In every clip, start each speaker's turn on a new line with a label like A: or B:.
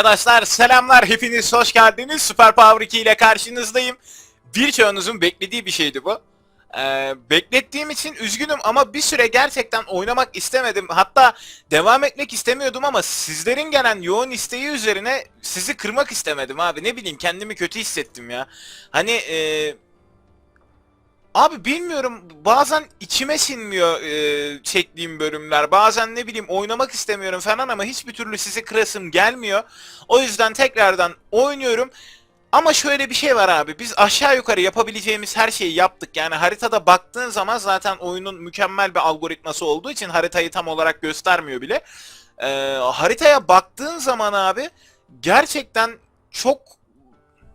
A: Arkadaşlar selamlar hepiniz hoş geldiniz. Super Power 2 ile karşınızdayım. Birçoğunuzun beklediği bir şeydi bu. Ee, beklettiğim için üzgünüm ama bir süre gerçekten oynamak istemedim. Hatta devam etmek istemiyordum ama sizlerin gelen yoğun isteği üzerine sizi kırmak istemedim abi. Ne bileyim kendimi kötü hissettim ya. Hani e, Abi bilmiyorum bazen içime sinmiyor e, çektiğim bölümler. Bazen ne bileyim oynamak istemiyorum falan ama hiçbir türlü sizi kırasım gelmiyor. O yüzden tekrardan oynuyorum. Ama şöyle bir şey var abi. Biz aşağı yukarı yapabileceğimiz her şeyi yaptık. Yani haritada baktığın zaman zaten oyunun mükemmel bir algoritması olduğu için haritayı tam olarak göstermiyor bile. Ee, haritaya baktığın zaman abi gerçekten çok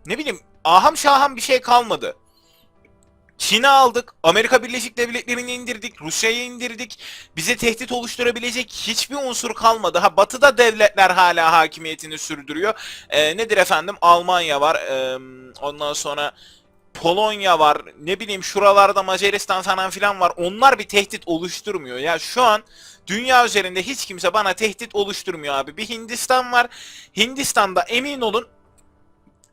A: ne bileyim aham şaham bir şey kalmadı. Çin'i aldık, Amerika Birleşik Devletleri'ni indirdik, Rusya'yı indirdik. Bize tehdit oluşturabilecek hiçbir unsur kalmadı. Ha batıda devletler hala hakimiyetini sürdürüyor. Ee, nedir efendim? Almanya var. Ee, ondan sonra Polonya var. Ne bileyim şuralarda Macaristan falan filan var. Onlar bir tehdit oluşturmuyor. Ya şu an dünya üzerinde hiç kimse bana tehdit oluşturmuyor abi. Bir Hindistan var. Hindistan'da emin olun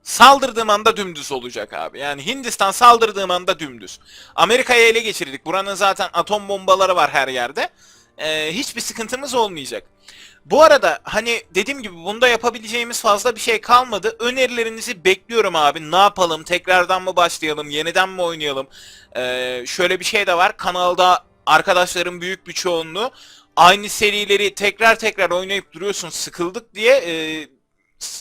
A: Saldırdığım anda dümdüz olacak abi. Yani Hindistan saldırdığım anda dümdüz. Amerika'yı ele geçirdik. Buranın zaten atom bombaları var her yerde. Ee, hiçbir sıkıntımız olmayacak. Bu arada hani dediğim gibi bunda yapabileceğimiz fazla bir şey kalmadı. Önerilerinizi bekliyorum abi. Ne yapalım? Tekrardan mı başlayalım? Yeniden mi oynayalım? Ee, şöyle bir şey de var. Kanalda arkadaşların büyük bir çoğunluğu aynı serileri tekrar tekrar oynayıp duruyorsun sıkıldık diye e,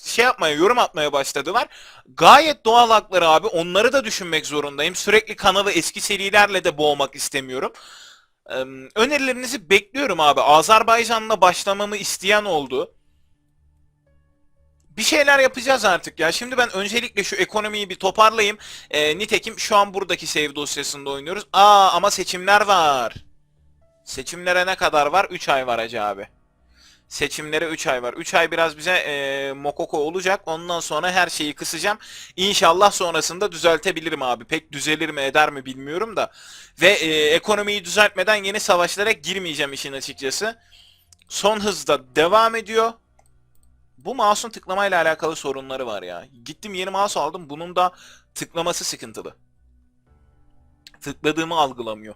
A: şey yapmaya, yorum atmaya başladılar. Gayet doğal hakları abi. Onları da düşünmek zorundayım. Sürekli kanalı eski serilerle de boğmak istemiyorum. Önerilerinizi bekliyorum abi. Azerbaycan'la başlamamı isteyen oldu. Bir şeyler yapacağız artık ya. Şimdi ben öncelikle şu ekonomiyi bir toparlayayım. Ee, nitekim şu an buradaki save dosyasında oynuyoruz. Aa ama seçimler var. Seçimlere ne kadar var? 3 ay var Hacı abi. Seçimlere 3 ay var. 3 ay biraz bize e, mokoko olacak. Ondan sonra her şeyi kısacağım. İnşallah sonrasında düzeltebilirim abi. Pek düzelir mi eder mi bilmiyorum da. Ve e, ekonomiyi düzeltmeden yeni savaşlara girmeyeceğim işin açıkçası. Son hızda devam ediyor. Bu mouse'un tıklamayla alakalı sorunları var ya. Gittim yeni mouse aldım. Bunun da tıklaması sıkıntılı. Tıkladığımı algılamıyor.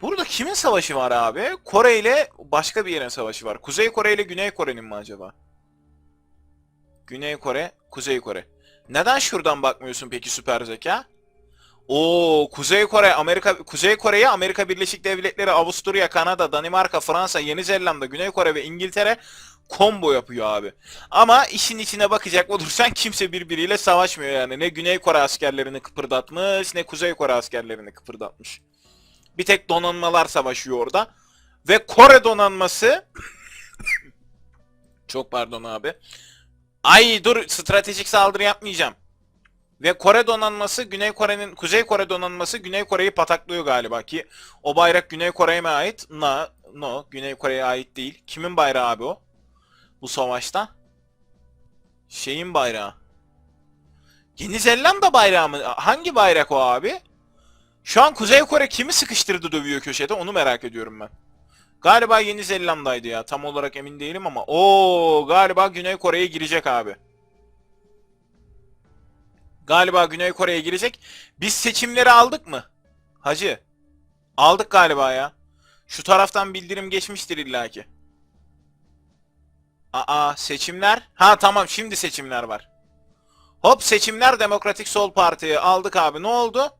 A: Burada kimin savaşı var abi? Kore ile başka bir yerin savaşı var. Kuzey Kore ile Güney Kore'nin mi acaba? Güney Kore, Kuzey Kore. Neden şuradan bakmıyorsun peki süper zeka? Oo, Kuzey Kore, Amerika Kuzey Kore'ye Amerika Birleşik Devletleri, Avusturya, Kanada, Danimarka, Fransa, Yeni Zelanda, Güney Kore ve İngiltere combo yapıyor abi. Ama işin içine bakacak olursan kimse birbiriyle savaşmıyor yani. Ne Güney Kore askerlerini kıpırdatmış, ne Kuzey Kore askerlerini kıpırdatmış. Bir tek donanmalar savaşıyor orada. Ve Kore donanması çok pardon abi. Ay dur stratejik saldırı yapmayacağım. Ve Kore donanması Güney Kore'nin Kuzey Kore donanması Güney Kore'yi pataklıyor galiba ki o bayrak Güney Kore'ye mi ait? No, no Güney Kore'ye ait değil. Kimin bayrağı abi o? Bu savaşta? Şeyin bayrağı. Yeni Zelanda bayrağı mı? Hangi bayrak o abi? Şu an Kuzey Kore kimi sıkıştırdı dövüyor köşede onu merak ediyorum ben. Galiba Yeni Zelanda'ydı ya tam olarak emin değilim ama o galiba Güney Kore'ye girecek abi. Galiba Güney Kore'ye girecek. Biz seçimleri aldık mı? Hacı. Aldık galiba ya. Şu taraftan bildirim geçmiştir illaki. Aa seçimler. Ha tamam şimdi seçimler var. Hop seçimler Demokratik Sol Parti'yi aldık abi. Ne oldu?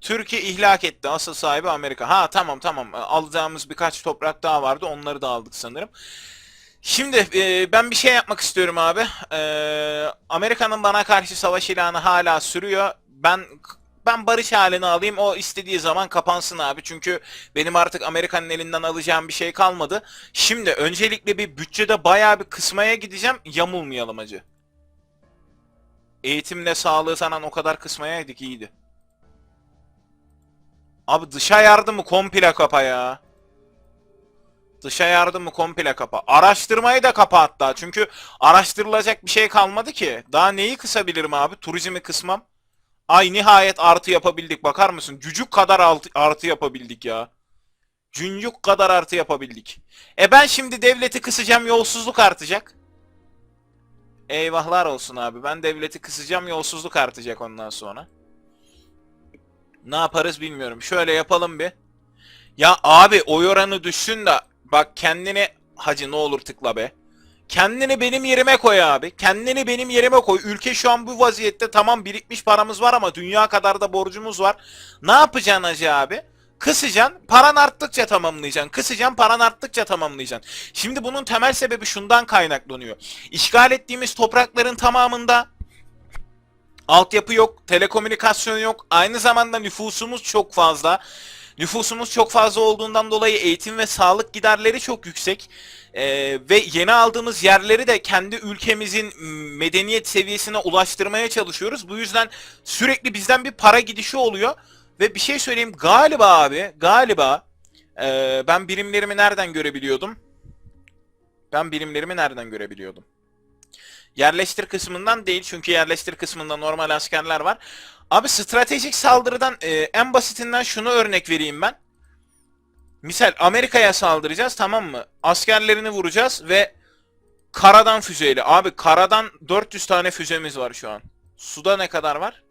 A: Türkiye ihlak etti. Asıl sahibi Amerika. Ha tamam tamam. Alacağımız birkaç toprak daha vardı. Onları da aldık sanırım. Şimdi e, ben bir şey yapmak istiyorum abi. E, Amerika'nın bana karşı savaş ilanı hala sürüyor. Ben ben barış halini alayım. O istediği zaman kapansın abi. Çünkü benim artık Amerika'nın elinden alacağım bir şey kalmadı. Şimdi öncelikle bir bütçede bayağı bir kısmaya gideceğim. Yamulmayalım acı. Eğitimle sağlığı falan o kadar kısmayaydık iyiydi. Abi dışa yardımı komple kapa ya. Dışa yardımı komple kapa. Araştırmayı da kapa hatta. Çünkü araştırılacak bir şey kalmadı ki. Daha neyi kısabilirim abi? Turizmi kısmam. Ay nihayet artı yapabildik. Bakar mısın? Cücük kadar artı, artı yapabildik ya. Cüncük kadar artı yapabildik. E ben şimdi devleti kısacağım yolsuzluk artacak. Eyvahlar olsun abi. Ben devleti kısacağım yolsuzluk artacak ondan sonra. Ne yaparız bilmiyorum. Şöyle yapalım bir. Ya abi oy oranı düşsün de bak kendini hacı ne olur tıkla be. Kendini benim yerime koy abi. Kendini benim yerime koy. Ülke şu an bu vaziyette tamam birikmiş paramız var ama dünya kadar da borcumuz var. Ne yapacaksın hacı abi? Kısacaksın, paran arttıkça tamamlayacaksın. Kısacaksın, paran arttıkça tamamlayacaksın. Şimdi bunun temel sebebi şundan kaynaklanıyor. İşgal ettiğimiz toprakların tamamında altyapı yok, telekomünikasyon yok. Aynı zamanda nüfusumuz çok fazla. Nüfusumuz çok fazla olduğundan dolayı eğitim ve sağlık giderleri çok yüksek. Ee, ve yeni aldığımız yerleri de kendi ülkemizin medeniyet seviyesine ulaştırmaya çalışıyoruz. Bu yüzden sürekli bizden bir para gidişi oluyor. Ve bir şey söyleyeyim galiba abi galiba ee, ben birimlerimi nereden görebiliyordum? Ben birimlerimi nereden görebiliyordum? Yerleştir kısmından değil çünkü yerleştir kısmında normal askerler var. Abi stratejik saldırıdan e, en basitinden şunu örnek vereyim ben. Misal Amerika'ya saldıracağız tamam mı? Askerlerini vuracağız ve karadan füzeyle. Abi karadan 400 tane füzemiz var şu an. Suda ne kadar var?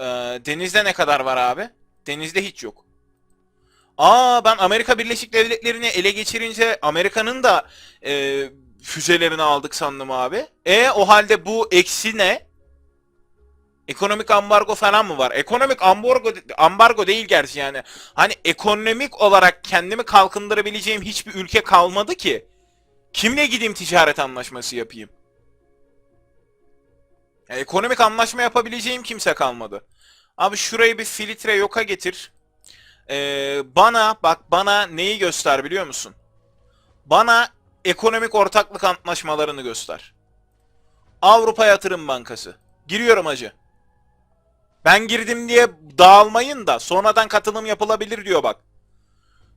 A: Ee, denizde ne kadar var abi? Denizde hiç yok. Aa ben Amerika Birleşik Devletleri'ni ele geçirince Amerika'nın da e, füzelerini aldık sandım abi. E o halde bu eksi ne? Ekonomik ambargo falan mı var? Ekonomik ambargo ambargo değil gerçi yani. Hani ekonomik olarak kendimi kalkındırabileceğim hiçbir ülke kalmadı ki. Kimle gideyim ticaret anlaşması yapayım? Ya, ekonomik anlaşma yapabileceğim kimse kalmadı. Abi şurayı bir filtre yoka getir. Ee, bana bak bana neyi göster biliyor musun? Bana ekonomik ortaklık antlaşmalarını göster. Avrupa Yatırım Bankası. Giriyorum hacı. Ben girdim diye dağılmayın da sonradan katılım yapılabilir diyor bak.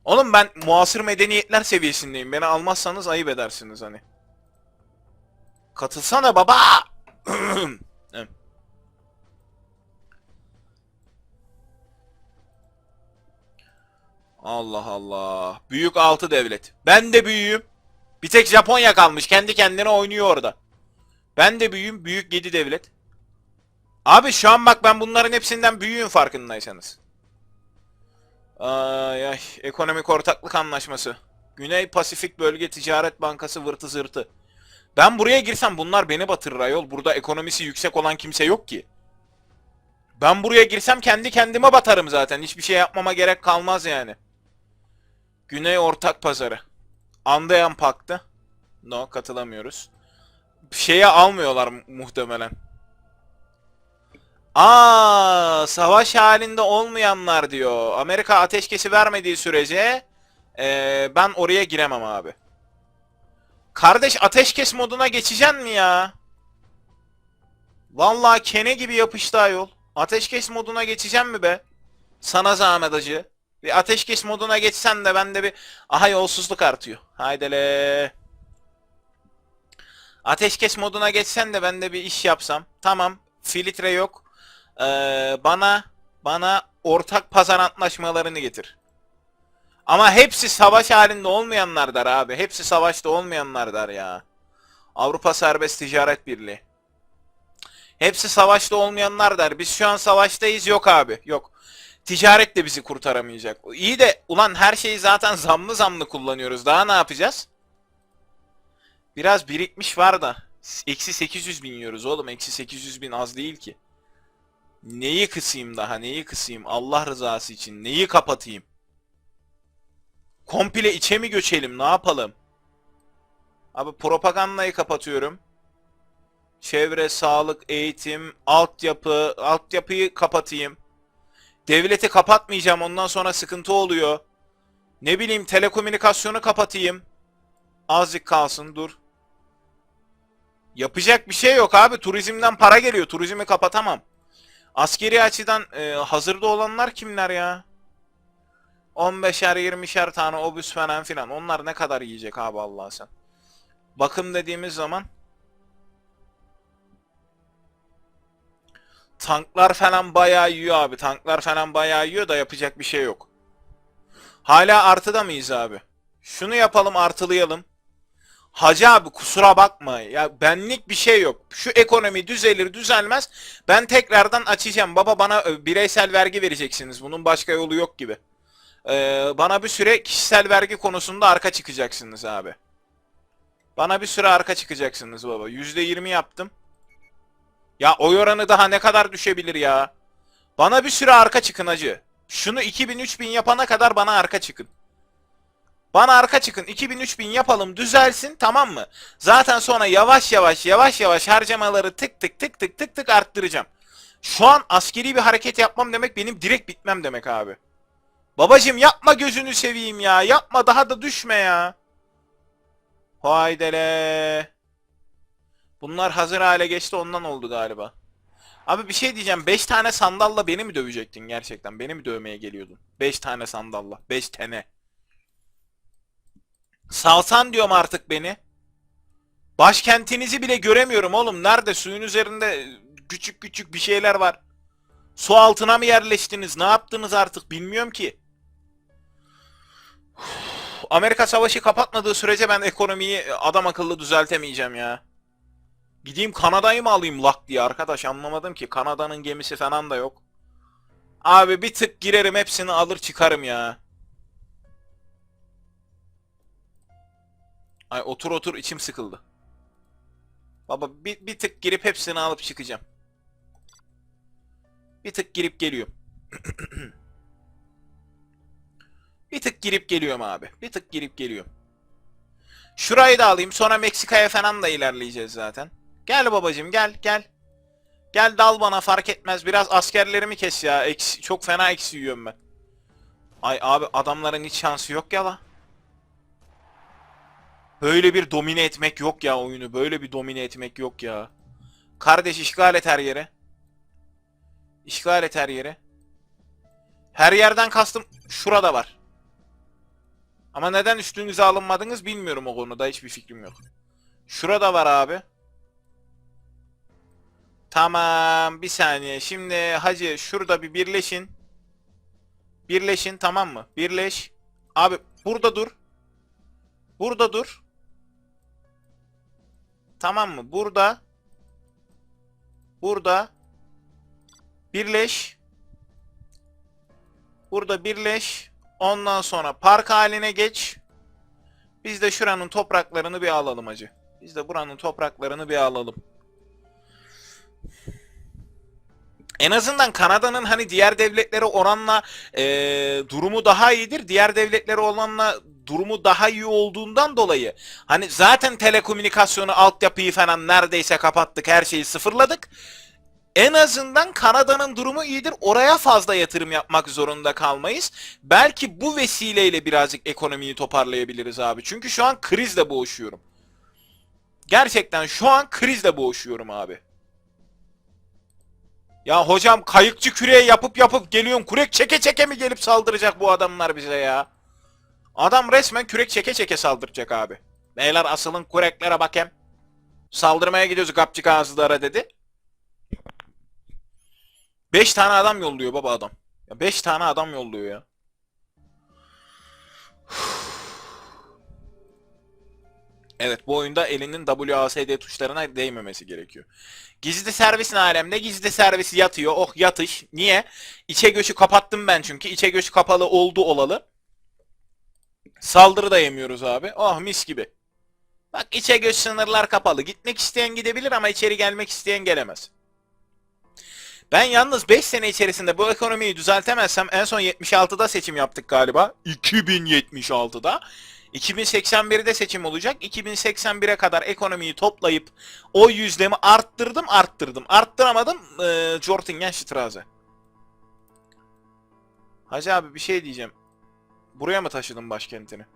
A: Oğlum ben muasır medeniyetler seviyesindeyim. Beni almazsanız ayıp edersiniz hani. Katılsana baba. Allah Allah. Büyük altı devlet. Ben de büyüğüm. Bir tek Japonya kalmış. Kendi kendine oynuyor orada. Ben de büyüğüm. Büyük 7 devlet. Abi şu an bak ben bunların hepsinden büyüğüm farkındaysanız. Ay ay. Ekonomik ortaklık anlaşması. Güney Pasifik Bölge Ticaret Bankası vırtı zırtı. Ben buraya girsem bunlar beni batırır ayol. Burada ekonomisi yüksek olan kimse yok ki. Ben buraya girsem kendi kendime batarım zaten. Hiçbir şey yapmama gerek kalmaz yani. Güney Ortak Pazarı. Andayan Paktı. No katılamıyoruz. Şeye almıyorlar mu- muhtemelen. Aa, savaş halinde olmayanlar diyor. Amerika ateşkesi vermediği sürece eee, ben oraya giremem abi. Kardeş ateşkes moduna geçeceksin mi ya? Vallahi kene gibi yapıştı ayol. Ateşkes moduna geçeceğim mi be? Sana zahmet acı. Bir ateşkes moduna geçsen de bende bir... Aha yolsuzluk artıyor. Haydele. Ateşkes moduna geçsen de ben de bir iş yapsam. Tamam. Filtre yok. Ee, bana bana ortak pazar antlaşmalarını getir. Ama hepsi savaş halinde olmayanlar der abi. Hepsi savaşta olmayanlar der ya. Avrupa Serbest Ticaret Birliği. Hepsi savaşta olmayanlar der. Biz şu an savaştayız. Yok abi. Yok. Ticaret de bizi kurtaramayacak. İyi de ulan her şeyi zaten zamlı zamlı kullanıyoruz. Daha ne yapacağız? Biraz birikmiş var da. Eksi 800 bin yiyoruz oğlum. Eksi 800 bin az değil ki. Neyi kısayım daha? Neyi kısayım? Allah rızası için. Neyi kapatayım? Komple içe mi göçelim? Ne yapalım? Abi propagandayı kapatıyorum. Çevre, sağlık, eğitim, altyapı, altyapıyı kapatayım. Devleti kapatmayacağım ondan sonra sıkıntı oluyor. Ne bileyim telekomünikasyonu kapatayım. Azıcık kalsın dur. Yapacak bir şey yok abi. Turizmden para geliyor. Turizmi kapatamam. Askeri açıdan e, hazırda olanlar kimler ya? 15'er 20'şer tane obüs falan filan. Onlar ne kadar yiyecek abi Allah sen. Bakım dediğimiz zaman tanklar falan bayağı yiyor abi. Tanklar falan bayağı yiyor da yapacak bir şey yok. Hala artıda mıyız abi? Şunu yapalım artılayalım. Hacı abi kusura bakma ya benlik bir şey yok. Şu ekonomi düzelir düzelmez ben tekrardan açacağım. Baba bana e, bireysel vergi vereceksiniz. Bunun başka yolu yok gibi. Ee, bana bir süre kişisel vergi konusunda arka çıkacaksınız abi. Bana bir süre arka çıkacaksınız baba. %20 yaptım. Ya oy oranı daha ne kadar düşebilir ya? Bana bir süre arka çıkın hacı. Şunu 2000-3000 yapana kadar bana arka çıkın. Bana arka çıkın 2000-3000 yapalım düzelsin tamam mı? Zaten sonra yavaş yavaş yavaş yavaş harcamaları tık tık tık tık tık tık arttıracağım. Şu an askeri bir hareket yapmam demek benim direkt bitmem demek abi. Babacım yapma gözünü seveyim ya. Yapma daha da düşme ya. Haydele. Bunlar hazır hale geçti ondan oldu galiba. Abi bir şey diyeceğim. 5 tane sandalla beni mi dövecektin gerçekten? Beni mi dövmeye geliyordun? 5 tane sandalla. 5 tane. Salsan diyorum artık beni. Başkentinizi bile göremiyorum oğlum. Nerede? Suyun üzerinde küçük küçük bir şeyler var. Su altına mı yerleştiniz? Ne yaptınız artık bilmiyorum ki. Amerika savaşı kapatmadığı sürece ben ekonomiyi adam akıllı düzeltemeyeceğim ya. Gideyim Kanada'yı mı alayım lak diye arkadaş anlamadım ki. Kanada'nın gemisi falan da yok. Abi bir tık girerim hepsini alır çıkarım ya. Ay otur otur içim sıkıldı. Baba bir, bir tık girip hepsini alıp çıkacağım. Bir tık girip geliyorum. bir tık girip geliyorum abi. Bir tık girip geliyorum. Şurayı da alayım. Sonra Meksika'ya falan da ilerleyeceğiz zaten. Gel babacım gel gel. Gel dal bana fark etmez. Biraz askerlerimi kes ya. Eksi, çok fena eksi yiyorum ben. Ay abi adamların hiç şansı yok ya la. Böyle bir domine etmek yok ya oyunu. Böyle bir domine etmek yok ya. Kardeş işgal et her yere. İşgal et her yere. Her yerden kastım şurada var. Ama neden üstünüze alınmadınız bilmiyorum o konuda. Hiçbir fikrim yok. Şurada var abi. Tamam bir saniye. Şimdi hacı şurada bir birleşin. Birleşin tamam mı? Birleş. Abi burada dur. Burada dur. Tamam mı? Burada. Burada. Birleş. Burada birleş. Ondan sonra park haline geç. Biz de şuranın topraklarını bir alalım hacı. Biz de buranın topraklarını bir alalım. En azından Kanada'nın hani diğer devletlere oranla eee, durumu daha iyidir. Diğer devletlere oranla durumu daha iyi olduğundan dolayı hani zaten telekomünikasyonu altyapıyı falan neredeyse kapattık. Her şeyi sıfırladık. En azından Kanada'nın durumu iyidir. Oraya fazla yatırım yapmak zorunda kalmayız. Belki bu vesileyle birazcık ekonomiyi toparlayabiliriz abi. Çünkü şu an krizle boğuşuyorum. Gerçekten şu an krizle boğuşuyorum abi. Ya hocam kayıkçı küreği yapıp yapıp geliyorsun. Kürek çeke çeke mi gelip saldıracak bu adamlar bize ya? Adam resmen kürek çeke çeke saldıracak abi. Beyler asılın küreklere bakayım. Saldırmaya gidiyoruz kapçık ağızlara dedi. 5 tane adam yolluyor baba adam. Ya 5 tane adam yolluyor ya. Evet bu oyunda elinin WASD tuşlarına değmemesi gerekiyor. Gizli servisin alemde gizli servis yatıyor. Oh yatış. Niye? İçe göçü kapattım ben çünkü. İçe göçü kapalı oldu olalı. Saldırı da yemiyoruz abi. Oh mis gibi. Bak içe göç sınırlar kapalı. Gitmek isteyen gidebilir ama içeri gelmek isteyen gelemez. Ben yalnız 5 sene içerisinde bu ekonomiyi düzeltemezsem en son 76'da seçim yaptık galiba. 2076'da. 2081'de seçim olacak. 2081'e kadar ekonomiyi toplayıp o yüzdemi arttırdım arttırdım. Arttıramadım e, Jortingenstraße. Hacı abi bir şey diyeceğim. Buraya mı taşıdın başkentini?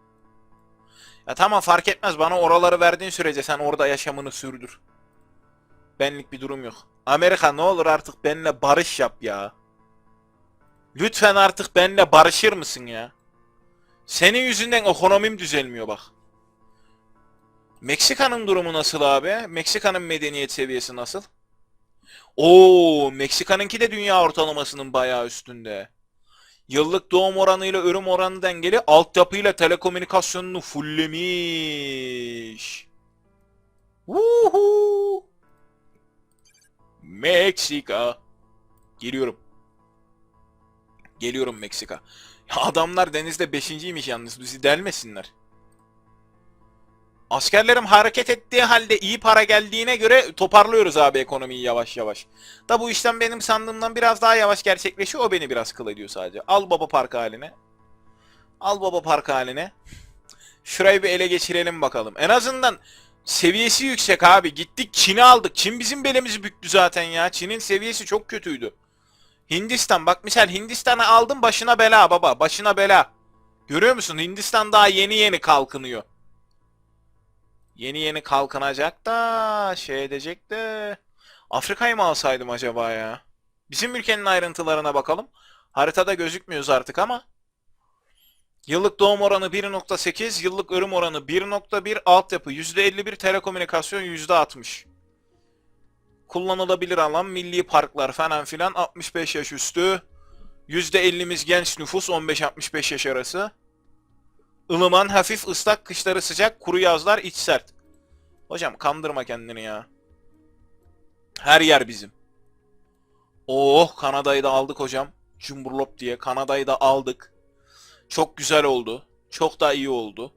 A: Ya tamam fark etmez bana oraları verdiğin sürece sen orada yaşamını sürdür. Benlik bir durum yok. Amerika ne olur artık benimle barış yap ya. Lütfen artık benimle barışır mısın ya? Senin yüzünden ekonomim düzelmiyor bak. Meksika'nın durumu nasıl abi? Meksika'nın medeniyet seviyesi nasıl? Oo, Meksika'nınki de dünya ortalamasının bayağı üstünde. Yıllık doğum oranıyla ölüm oranı dengeli altyapıyla telekomünikasyonunu fullemiş. Woohoo! Meksika. Geliyorum. Geliyorum Meksika. Adamlar denizde beşinciymiş yalnız bizi delmesinler. Askerlerim hareket ettiği halde iyi para geldiğine göre toparlıyoruz abi ekonomiyi yavaş yavaş. Da bu işlem benim sandığımdan biraz daha yavaş gerçekleşiyor. O beni biraz kıl ediyor sadece. Al baba park haline. Al baba park haline. Şurayı bir ele geçirelim bakalım. En azından seviyesi yüksek abi. Gittik Çin'i aldık. Çin bizim belimizi büktü zaten ya. Çin'in seviyesi çok kötüydü. Hindistan bak misal Hindistan'ı aldım başına bela baba. Başına bela. Görüyor musun? Hindistan daha yeni yeni kalkınıyor. Yeni yeni kalkınacak da şey edecek de Afrika'yı mı alsaydım acaba ya? Bizim ülkenin ayrıntılarına bakalım. Haritada gözükmüyoruz artık ama. Yıllık doğum oranı 1.8, yıllık ölüm oranı 1.1, altyapı %51, telekomünikasyon %60. Kullanılabilir alan, milli parklar falan filan 65 yaş üstü. %50'miz genç nüfus 15-65 yaş arası. Ilıman hafif ıslak, kışları sıcak, kuru yazlar iç sert. Hocam kandırma kendini ya. Her yer bizim. Oh Kanada'yı da aldık hocam. Cumburlop diye Kanada'yı da aldık. Çok güzel oldu. Çok da iyi oldu.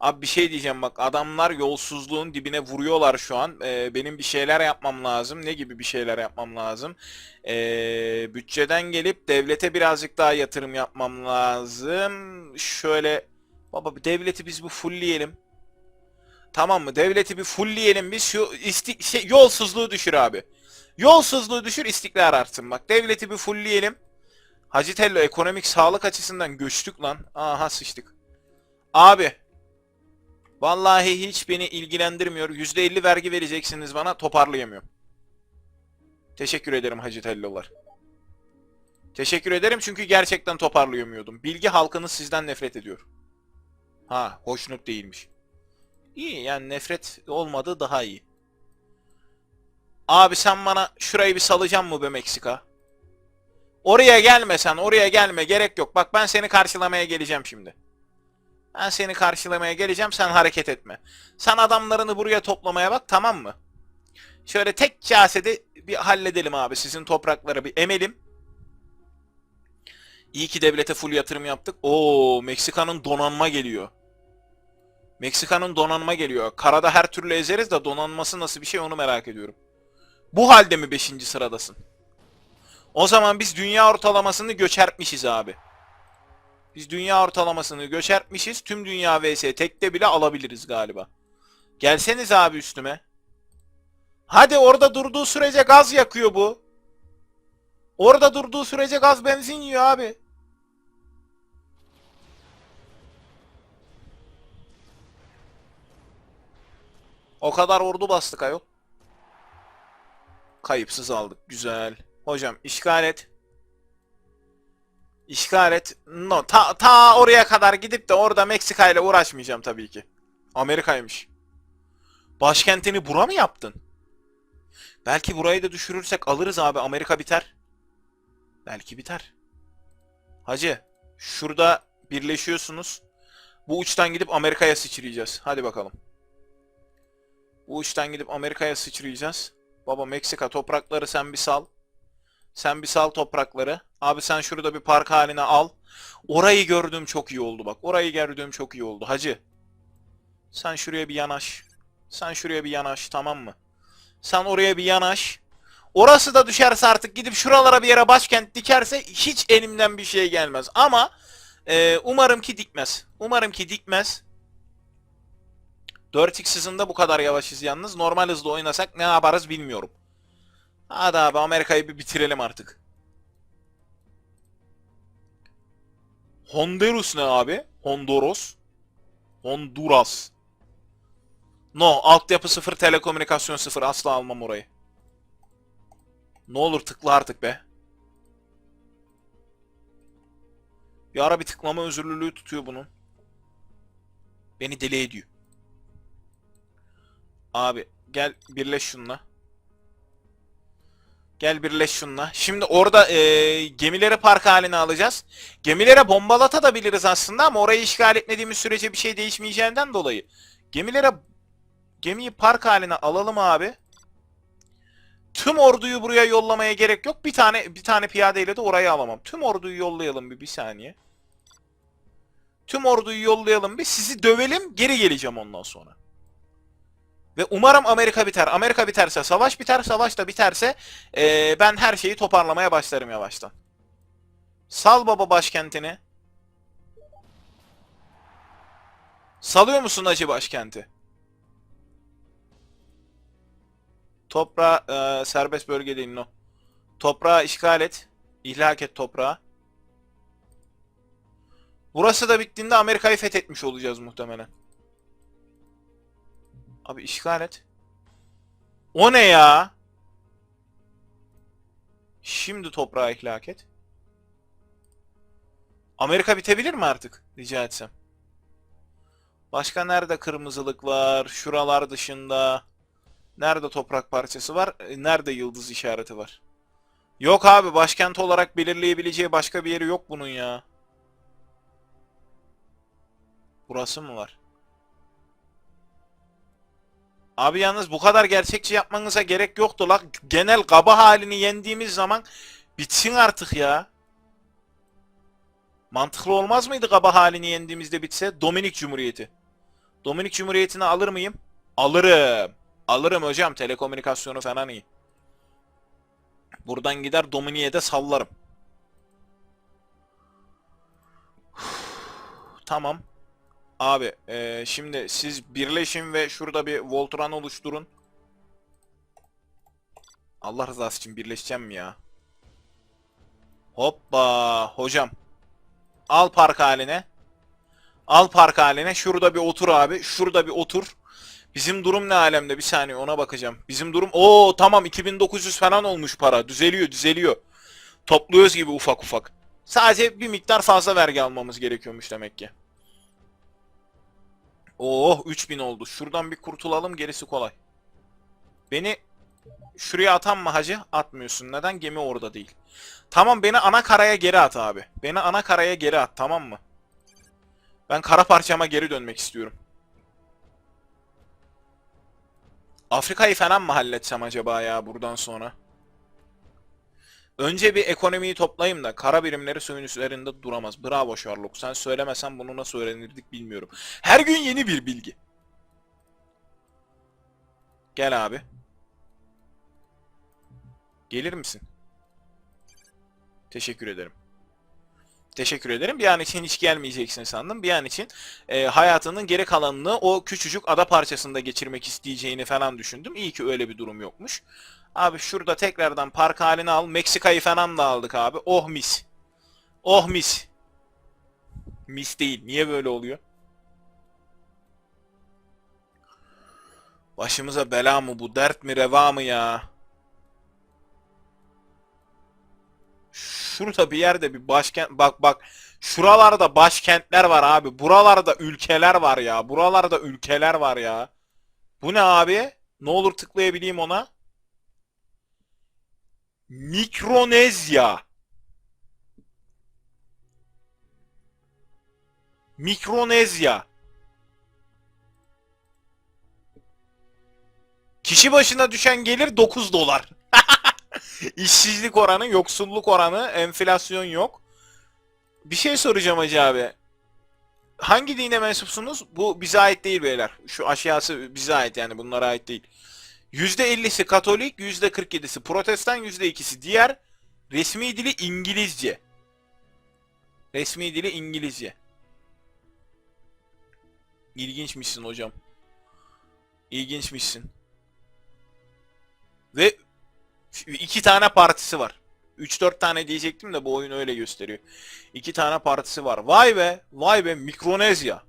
A: Abi bir şey diyeceğim bak adamlar yolsuzluğun dibine vuruyorlar şu an. Ee, benim bir şeyler yapmam lazım. Ne gibi bir şeyler yapmam lazım? Ee, bütçeden gelip devlete birazcık daha yatırım yapmam lazım. Şöyle baba bir devleti biz bu fullleyelim. Tamam mı? Devleti bir fullleyelim biz. Şu isti şey, yolsuzluğu düşür abi. Yolsuzluğu düşür istikrar artsın bak. Devleti bir fullleyelim. Hacı Tello ekonomik sağlık açısından göçtük lan. Aha sıçtık. Abi. Vallahi hiç beni ilgilendirmiyor. %50 vergi vereceksiniz bana toparlayamıyorum. Teşekkür ederim Hacı Tello'lar. Teşekkür ederim çünkü gerçekten toparlayamıyordum. Bilgi halkınız sizden nefret ediyor. Ha, hoşnut değilmiş. İyi yani nefret olmadı daha iyi. Abi sen bana şurayı bir salacaksın mı be Meksika? Oraya gelme sen, oraya gelme. Gerek yok. Bak ben seni karşılamaya geleceğim şimdi. Ben seni karşılamaya geleceğim, sen hareket etme. Sen adamlarını buraya toplamaya bak, tamam mı? Şöyle tek kasede bir halledelim abi. Sizin toprakları bir emelim. İyi ki devlete full yatırım yaptık. Oo, Meksika'nın donanma geliyor. Meksika'nın donanma geliyor. Karada her türlü ezeriz de donanması nasıl bir şey onu merak ediyorum. Bu halde mi 5. sıradasın? O zaman biz dünya ortalamasını göçertmişiz abi. Biz dünya ortalamasını göçertmişiz. Tüm dünya vs tekte bile alabiliriz galiba. Gelseniz abi üstüme. Hadi orada durduğu sürece gaz yakıyor bu. Orada durduğu sürece gaz benzin yiyor abi. O kadar ordu bastık ayol. Kayıpsız aldık. Güzel. Hocam işgal et. İşgal et. No, ta, ta oraya kadar gidip de orada Meksika ile uğraşmayacağım tabii ki. Amerika'ymış. Başkentini bura mı yaptın? Belki burayı da düşürürsek alırız abi. Amerika biter. Belki biter. Hacı, şurada birleşiyorsunuz. Bu uçtan gidip Amerika'ya sıçrayacağız. Hadi bakalım. Bu uçtan gidip Amerika'ya sıçrayacağız. Baba Meksika toprakları sen bir sal. Sen bir sal toprakları. Abi sen şurada bir park haline al. Orayı gördüğüm çok iyi oldu bak. Orayı gördüğüm çok iyi oldu. Hacı. Sen şuraya bir yanaş. Sen şuraya bir yanaş tamam mı? Sen oraya bir yanaş. Orası da düşerse artık gidip şuralara bir yere başkent dikerse hiç elimden bir şey gelmez. Ama e, umarım ki dikmez. Umarım ki dikmez. 4x hızında bu kadar yavaşız yalnız. Normal hızda oynasak ne yaparız bilmiyorum. Hadi abi Amerika'yı bir bitirelim artık. Honduras ne abi? Honduras. Honduras. No, altyapı sıfır, telekomünikasyon sıfır. Asla almam orayı. Ne olur tıkla artık be. Bir ara bir tıklama özürlülüğü tutuyor bunun. Beni deli ediyor. Abi gel birleş şunla. Gel birleş şunla. Şimdi orada e, gemileri park haline alacağız. Gemilere bombalatabiliriz aslında ama orayı işgal etmediğimiz sürece bir şey değişmeyeceğinden dolayı. Gemilere gemiyi park haline alalım abi. Tüm orduyu buraya yollamaya gerek yok. Bir tane bir tane piyadeyle de orayı alamam. Tüm orduyu yollayalım bir bir saniye. Tüm orduyu yollayalım bir. Sizi dövelim. Geri geleceğim ondan sonra. Ve umarım Amerika biter. Amerika biterse savaş biter. Savaş da biterse eee, ben her şeyi toparlamaya başlarım yavaştan. Sal baba başkentini. Salıyor musun acı başkenti? Toprağı eee, serbest bölge değil no. Toprağı işgal et. İhlak et toprağı. Burası da bittiğinde Amerika'yı fethetmiş olacağız muhtemelen. Abi işgal et. O ne ya? Şimdi toprağı ihlak et. Amerika bitebilir mi artık? Rica etsem. Başka nerede kırmızılık var? Şuralar dışında. Nerede toprak parçası var? E, Nerede yıldız işareti var? Yok abi başkent olarak belirleyebileceği başka bir yeri yok bunun ya. Burası mı var? Abi yalnız bu kadar gerçekçi yapmanıza gerek yoktu la. Genel kaba halini yendiğimiz zaman bitsin artık ya. Mantıklı olmaz mıydı kaba halini yendiğimizde bitse? Dominik Cumhuriyeti. Dominik Cumhuriyeti'ni alır mıyım? Alırım. Alırım hocam. Telekomünikasyonu falan iyi. Buradan gider Dominik'e sallarım. Tamam. Abi eee, şimdi siz birleşin ve şurada bir Voltran oluşturun. Allah rızası için birleşeceğim mi ya? Hoppa hocam. Al park haline. Al park haline. Şurada bir otur abi. Şurada bir otur. Bizim durum ne alemde? Bir saniye ona bakacağım. Bizim durum... Oo tamam 2900 falan olmuş para. Düzeliyor düzeliyor. Topluyoruz gibi ufak ufak. Sadece bir miktar fazla vergi almamız gerekiyormuş demek ki. Oh 3000 oldu. Şuradan bir kurtulalım gerisi kolay. Beni şuraya atan mı hacı? Atmıyorsun. Neden? Gemi orada değil. Tamam beni ana karaya geri at abi. Beni ana karaya geri at tamam mı? Ben kara parçama geri dönmek istiyorum. Afrika'yı falan mı halletsem acaba ya buradan sonra? Önce bir ekonomiyi toplayayım da kara birimleri suyun üzerinde duramaz. Bravo Sherlock. Sen söylemesen bunu nasıl öğrenirdik bilmiyorum. Her gün yeni bir bilgi. Gel abi. Gelir misin? Teşekkür ederim. Teşekkür ederim. Bir an için hiç gelmeyeceksin sandım. Bir an için e, hayatının geri kalanını o küçücük ada parçasında geçirmek isteyeceğini falan düşündüm. İyi ki öyle bir durum yokmuş. Abi şurada tekrardan park halini al. Meksika'yı falan da aldık abi. Oh mis. Oh mis. Mis değil. Niye böyle oluyor? Başımıza bela mı bu? Dert mi reva mı ya? Şurada bir yerde bir başkent bak bak şuralarda başkentler var abi. Buralarda ülkeler var ya. Buralarda ülkeler var ya. Bu ne abi? Ne olur tıklayabileyim ona. Mikronezya. Mikronezya. Kişi başına düşen gelir 9 dolar. İşsizlik oranı, yoksulluk oranı, enflasyon yok. Bir şey soracağım Hacı abi. Hangi dine mensupsunuz? Bu bize ait değil beyler. Şu aşağısı bize ait yani bunlara ait değil. %50'si Katolik, %47'si Protestan, %2'si diğer. Resmi dili İngilizce. Resmi dili İngilizce. İlginçmişsin hocam. İlginçmişsin. Ve iki tane partisi var. 3-4 tane diyecektim de bu oyun öyle gösteriyor. İki tane partisi var. Vay be, vay be Mikronezya.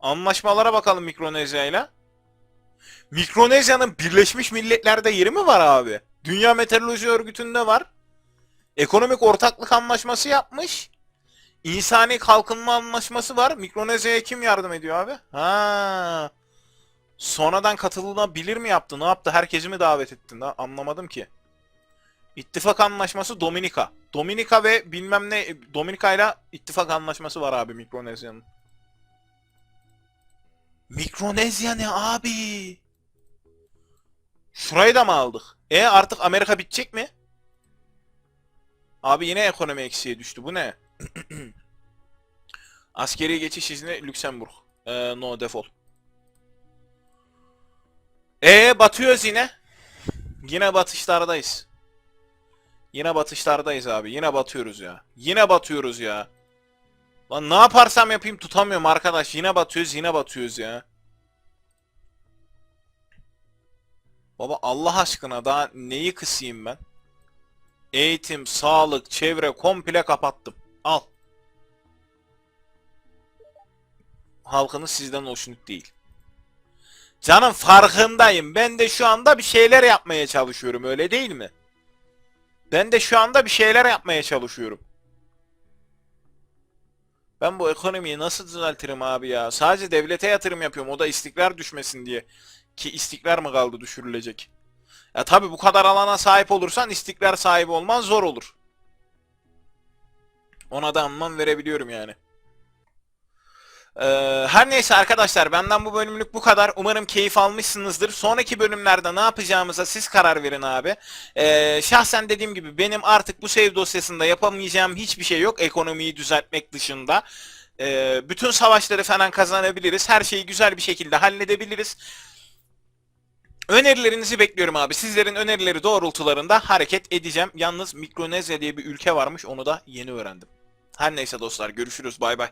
A: Anlaşmalara bakalım Mikronezya ile. Mikronezya'nın Birleşmiş Milletler'de yeri mi var abi? Dünya Meteoroloji Örgütü'nde var. Ekonomik ortaklık anlaşması yapmış. İnsani kalkınma anlaşması var. Mikronezya'ya kim yardım ediyor abi? Ha. Sonradan katılınabilir mi yaptı? Ne yaptı? Herkesi mi davet ettin? Ha? Anlamadım ki. İttifak anlaşması Dominika. Dominika ve bilmem ne Dominika ile ittifak anlaşması var abi Mikronezya'nın. Mikronezya ne abi? Şurayı da mı aldık? E artık Amerika bitecek mi? Abi yine ekonomi eksiğe düştü. Bu ne? Askeri geçiş izni Lüksemburg. Ee, no defol. E batıyoruz yine. Yine batışlardayız. Yine batışlardayız abi. Yine batıyoruz ya. Yine batıyoruz ya. Lan ne yaparsam yapayım tutamıyorum arkadaş. Yine batıyoruz, yine batıyoruz ya. Baba Allah aşkına daha neyi kısayım ben? Eğitim, sağlık, çevre komple kapattım. Al. Halkınız sizden hoşnut değil. Canım farkındayım. Ben de şu anda bir şeyler yapmaya çalışıyorum. Öyle değil mi? Ben de şu anda bir şeyler yapmaya çalışıyorum. Ben bu ekonomiyi nasıl düzeltirim abi ya? Sadece devlete yatırım yapıyorum. O da istikrar düşmesin diye. Ki istikrar mı kaldı düşürülecek? Ya tabi bu kadar alana sahip olursan istikrar sahibi olman zor olur. Ona da anlam verebiliyorum yani. Ee, her neyse arkadaşlar benden bu bölümlük bu kadar. Umarım keyif almışsınızdır. Sonraki bölümlerde ne yapacağımıza siz karar verin abi. Ee, şahsen dediğim gibi benim artık bu save dosyasında yapamayacağım hiçbir şey yok. Ekonomiyi düzeltmek dışında. Ee, bütün savaşları falan kazanabiliriz. Her şeyi güzel bir şekilde halledebiliriz. Önerilerinizi bekliyorum abi. Sizlerin önerileri doğrultularında hareket edeceğim. Yalnız Mikronezya diye bir ülke varmış. Onu da yeni öğrendim. Her neyse dostlar görüşürüz. Bay bay.